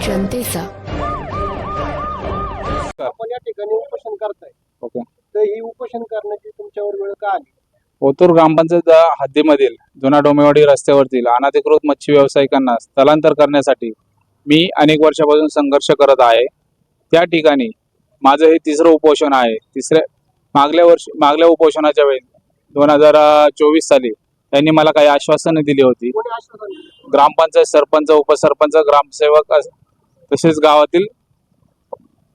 जनतेचा. आपण या ठिकाणी उपोषण करताय. ओके. तर ही उपोषण करण्याची तुमच्यावर वेळ का आली? ओतूर ग्रामपंचायत हद्दीमधील जुना डोमेवाडी रस्त्यावरील अनधिकृत मच्छी व्यावसायिकांना स्थलांतर करण्यासाठी मी अनेक वर्षापासून संघर्ष करत आहे. त्या ठिकाणी माझं हे तिसरं उपोषण आहे. तिसऱ्या मागल्या वर्षी मागल्या उपोषणाच्या वेळी दोन हजार चोवीस साली त्यांनी मला काही आश्वासनं दिली होती? ग्रामपंचायत सरपंच उपसरपंच ग्रामसेवक तसेच गावातील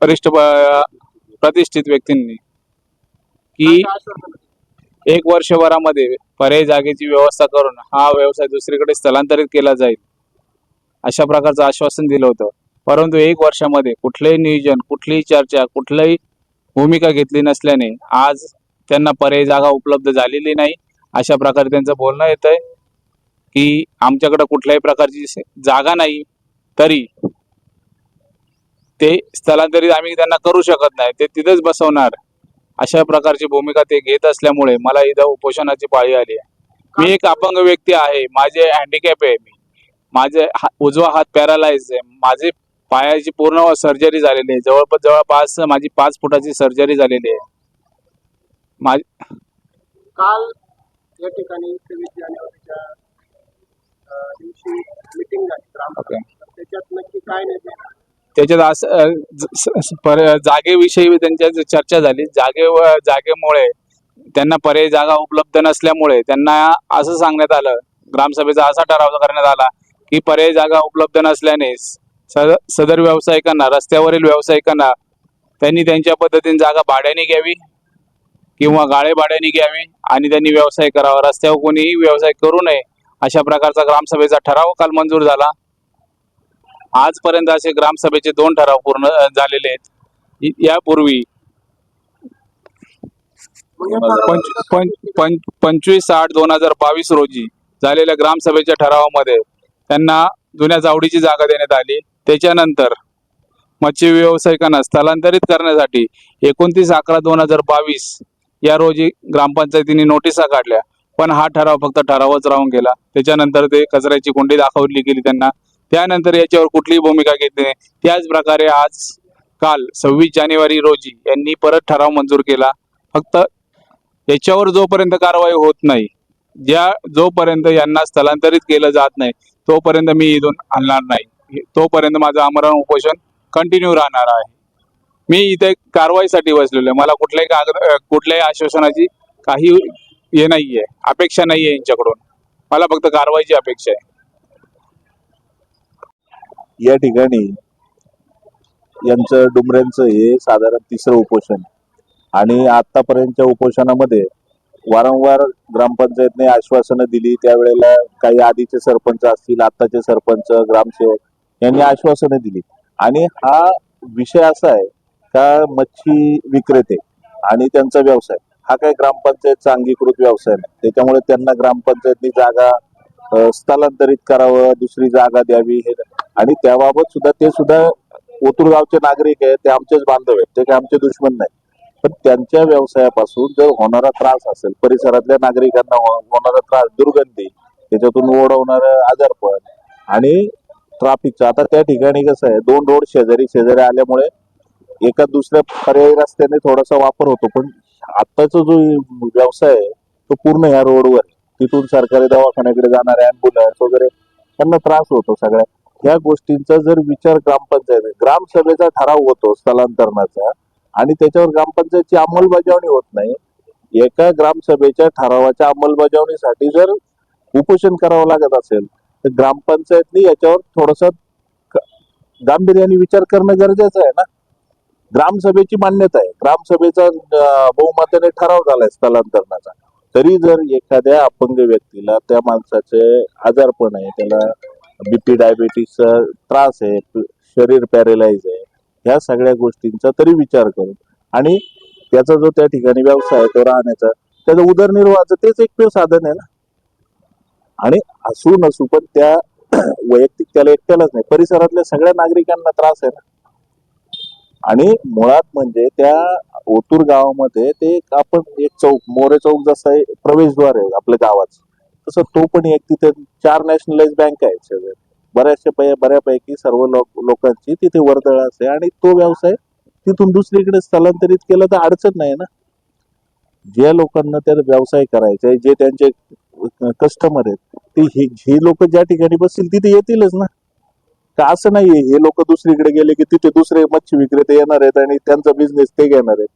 वरिष्ठ प्रतिष्ठित व्यक्तींनी की एक वर्षभरामध्ये पर्यायी जागेची व्यवस्था करून हा व्यवसाय दुसरीकडे स्थलांतरित केला जाईल अशा प्रकारचं आश्वासन दिलं होतं. परंतु एक वर्षामध्ये कुठलंही नियोजन कुठलीही चर्चा कुठलीही भूमिका घेतली नसल्याने आज त्यांना पर्यायी जागा उपलब्ध झालेली नाही. अशा प्रकारे त्यांचं बोलणं येत आहे की आमच्याकडे कुठल्याही प्रकारची जागा नाही तरी ते स्थलांतरित आम्ही त्यांना करू शकत नाही. ते तिथेच बसवणार. अशा प्रकारची भूमिका ते घेत असल्यामुळे मला इथं उपोषणाची पाळी आली आहे. मी एक अपंग व्यक्ती आहे. माझे हँडिकॅप आहे मी. माझे उजवा हात पॅरालाइज आहे. माझे पायाची पूर्ण सर्जरी झालेली आहे. जवळपास जवळपास माझी पाच फुटाची सर्जरी झालेली आहे. माझ काल या ठिकाणी जानेवारीच्या दिवशी मिटिंग झाली. त्याच्यात नक्की काय झाला? त्याच्यात असं जागेविषयी त्यांच्या चर्चा झाली जागे जागेमुळे त्यांना पर्यायी जागा उपलब्ध नसल्यामुळे त्यांना असं सांगण्यात आलं ग्रामसभेचा असा ठराव करण्यात आला की पर्यायी जागा उपलब्ध नसल्याने सदर व्यावसायिकांना रस्त्यावरील व्यावसायिकांना त्यांनी त्यांच्या पद्धतीने जागा भाड्याने घ्यावी किंवा गाळे भाड्याने घ्यावी आणि त्यांनी व्यवसाय करावा. रस्त्यावर कोणीही व्यवसाय करू नये अशा प्रकारचा ग्रामसभेचा ठराव काल मंजूर झाला. आजपर्यंत असे ग्रामसभेचे दोन ठराव पूर्ण झालेले आहेत. यापूर्वी या पंचवीस आठ दोन हजार बावीस रोजी झालेल्या ग्रामसभेच्या ठरावामध्ये त्यांना जुन्या जावडीची जागा देण्यात आली. त्याच्यानंतर मच्छी व्यावसायिकांना स्थलांतरित करण्यासाठी एकोणतीस अकरा दोन हजार बावीस या रोजी ग्रामपंचायतीने नोटिसा काढल्या. पण हा ठराव फक्त ठरावच राहून गेला. त्याच्यानंतर ते कचऱ्याची कोंडी दाखवली गेली त्यांना. त्यानंतर याच्यावर कुठलीही भूमिका घेतली नाही. त्याच प्रकारे आज काल सव्वीस जानेवारी रोजी यांनी परत ठराव मंजूर केला. फक्त याच्यावर जोपर्यंत कारवाई होत नाही ज्या जोपर्यंत यांना स्थलांतरित केलं जात नाही तोपर्यंत मी इथून आणणार नाही. तोपर्यंत माझं आमरण उपोषण कंटिन्यू राहणार आहे. मी इथे कारवाईसाठी बसलेलो आहे. मला कुठल्याही कागद कुठल्याही आश्वासनाची काही हे नाहीये अपेक्षा नाहीये यांच्याकडून. मला फक्त कारवाईची अपेक्षा आहे. या ठिकाणी यांचं डुमऱ्यांचं हे साधारण तिसरं उपोषण. आणि आतापर्यंतच्या उपोषणामध्ये वारंवार ग्रामपंचायतने आश्वासनं दिली त्यावेळेला काही आधीचे सरपंच असतील आत्ताचे सरपंच ग्रामसेवक यांनी आश्वासनं दिली. आणि हा विषय असा आहे का मच्छी विक्रेते आणि त्यांचा व्यवसाय हा काही ग्रामपंचायतचा अंगीकृत व्यवसाय नाही. त्याच्यामुळे त्यांना ग्रामपंचायतनी जागा स्थलांतरित करावं दुसरी जागा द्यावी हे आणि त्याबाबत सुद्धा ते सुद्धा ओतूर गावचे नागरिक आहेत ते आमचेच बांधव आहेत ते काही आमचे दुश्मन नाही पण त्यांच्या व्यवसायापासून जर होणारा त्रास असेल परिसरातल्या नागरिकांना हो- होणारा त्रास दुर्गंधी त्याच्यातून ओढवणार आजारपण आणि ट्राफिकचं आता त्या ठिकाणी कसं आहे दोन रोड शेजारी शेजारी आल्यामुळे एका दुसऱ्या पर्यायी रस्त्याने थोडासा वापर होतो पण आत्ताचा जो व्यवसाय आहे तो पूर्ण ह्या रोडवर आहे. तिथून सरकारी दवाखान्याकडे जाणारे अँब्युलन्स वगैरे त्यांना त्रास होतो सगळ्या. ह्या गोष्टींचा जर विचार ग्रामपंचायत ग्रामसभेचा ठराव होतो स्थलांतरणाचा आणि त्याच्यावर ग्रामपंचायतची अंमलबजावणी होत नाही एका ग्रामसभेच्या ठरावाच्या अंमलबजावणीसाठी जर उपोषण करावं लागत असेल तर ग्रामपंचायतनी याच्यावर थोडस गांभीर्याने विचार करणं गरजेचं आहे ना. ग्रामसभेची मान्यता आहे. ग्रामसभेचा बहुमताने ठराव झालाय स्थलांतरणाचा. तरी जर एखाद्या अपंग व्यक्तीला त्या माणसाचे आजारपण आहे त्याला बीपी डायबिटीसचा त्रास आहे शरीर पॅरेलाइज आहे ह्या सगळ्या गोष्टींचा तरी विचार करून आणि त्याचा जो त्या ठिकाणी व्यवसाय आहे तो राहण्याचा त्याचा उदरनिर्वाहाचं तेच एकमेव साधन आहे ना. आणि असू नसू पण त्या वैयक्तिक त्याला एकट्यालाच नाही परिसरातल्या सगळ्या नागरिकांना त्रास आहे ना. आणि मुळात म्हणजे त्या ओतूर गावामध्ये ते आपण एक चौक मोरे चौक जसा आहे प्रवेशद्वार आहे आपल्या गावाचं. तसं तो पण एक तिथे चार नॅशनलाइज बँक आहे सगळे. बऱ्याचशा बऱ्यापैकी सर्व लोक लोकांची तिथे वर्दळ असते आणि तो व्यवसाय तिथून दुसरीकडे स्थलांतरित केला तर अडचण नाही ना. ज्या लोकांना त्या व्यवसाय करायचा आहे जे त्यांचे कस्टमर आहेत ते ही हे लोक ज्या ठिकाणी बसतील तिथे येतीलच ना. का असं नाहीये? हे लोक दुसरीकडे गेले की तिथे दुसरे मच्छी विक्रेते येणार आहेत आणि त्यांचा बिझनेस ते घेणार आहेत.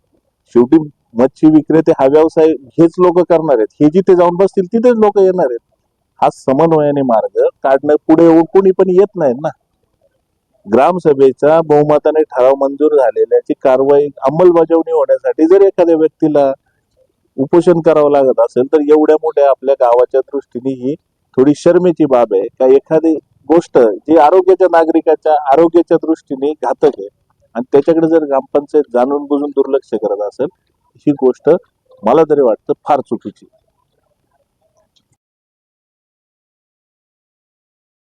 शेवटी मच्छी विक्रेते हा व्यवसाय हेच लोक करणार आहेत. हे जिथे जाऊन बसतील तिथेच लोक येणार आहेत. हा समन्वयाने मार्ग काढणं पुढे कोणी पण येत नाही ना. ग्रामसभेचा बहुमताने ठराव मंजूर झालेल्याची कारवाई अंमलबजावणी होण्यासाठी जर एखाद्या व्यक्तीला उपोषण करावं लागत असेल तर एवढ्या मोठ्या आपल्या गावाच्या दृष्टीने ही थोडी शर्मेची बाब आहे. का एखादी गोष्ट जी आरोग्याच्या नागरिकाच्या आरोग्याच्या दृष्टीने घातक आहे. आणि त्याच्याकडे जर ग्रामपंचायत जाणून बुजून दुर्लक्ष करत असेल ही गोष्ट मला तरी वाटतं फार चुकीची